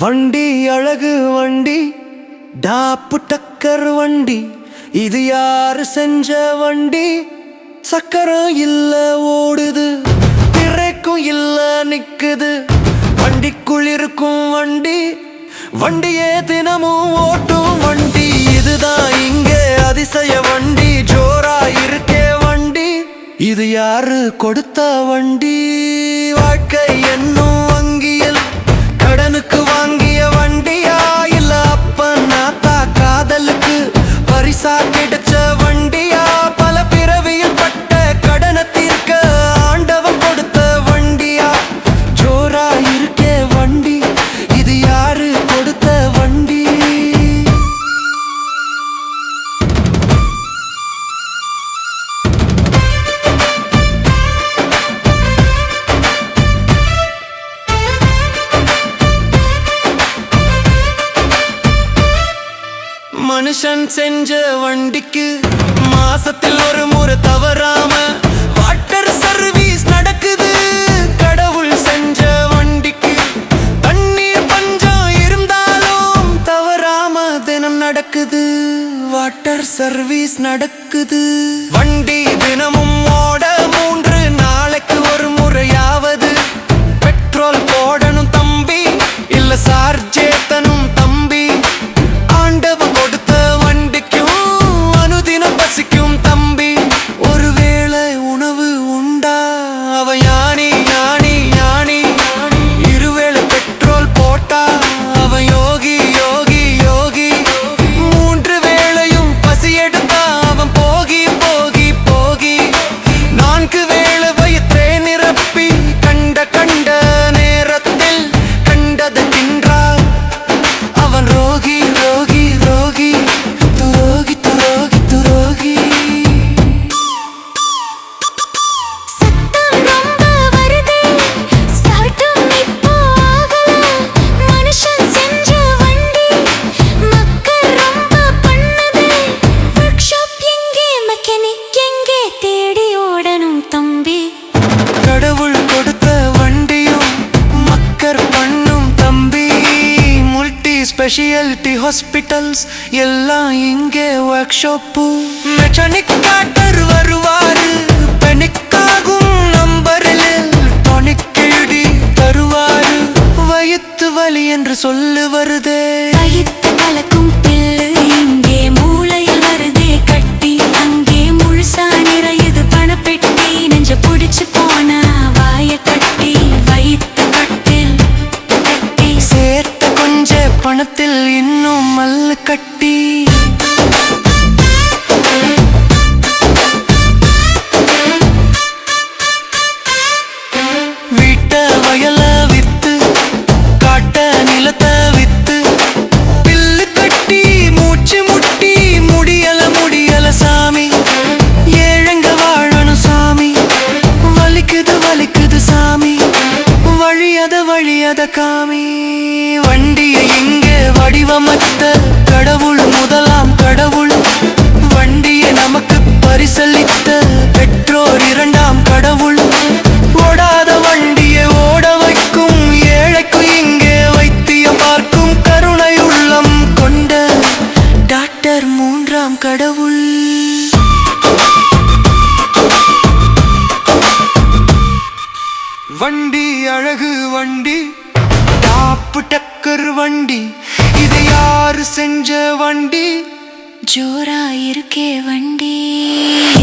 வண்டி அழகு வண்டி டாப்பு டக்கர் வண்டி இது யாரு செஞ்ச வண்டி? சக்கரம் இல்ல ஓடுது. திரைக்கும் இல்ல நிக்குது. வண்டிக்குள் இருக்கும் வண்டி வண்டியே தினமும் ஓட்டும் வண்டி. இதுதான் இங்கே அதிசய வண்டி ஜோரா இருக்கே வண்டி. இது யாரு கொடுத்த வண்டி? சாக்கிட்டு மனுஷன் செஞ்ச வண்டிக்கு மாசத்தில் ஒரு முறை தவறாம வாட்டர் சர்வீஸ் நடக்குது. கடவுள் செஞ்ச வண்டிக்கு தண்ணீர் பஞ்சம் இருந்தாலும் தவறாம தினம் நடக்குது. வாட்டர் சர்வீஸ் நடக்குது. வண்டி கற்பண்ணும் தம்பி. மல்டி ஸ்பெஷாலிட்டி ஹாஸ்பிடல்ஸ் எல்லாம் இங்கே ஒர்க் ஷாப்பு மெக்கானிக் டாக்டர் வருவாரு பெனிக்காகும் நம்பரில். டானிக் எழுதி தருவாரு வயிற்று வலி என்று சொல்ல காமி வண்டியை இங்கே வடிவமைத்த தாண்டி இதை யாரு செஞ்ச வண்டி? ஜோரா இருக்கே வண்டி.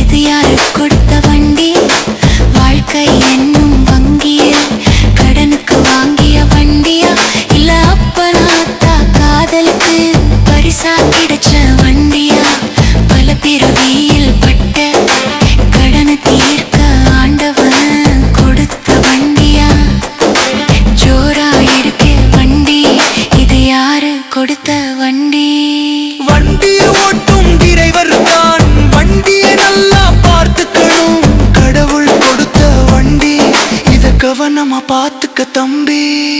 இது யாரு கொடுத்த வண்டி? பார்த்துக்க தம்பி.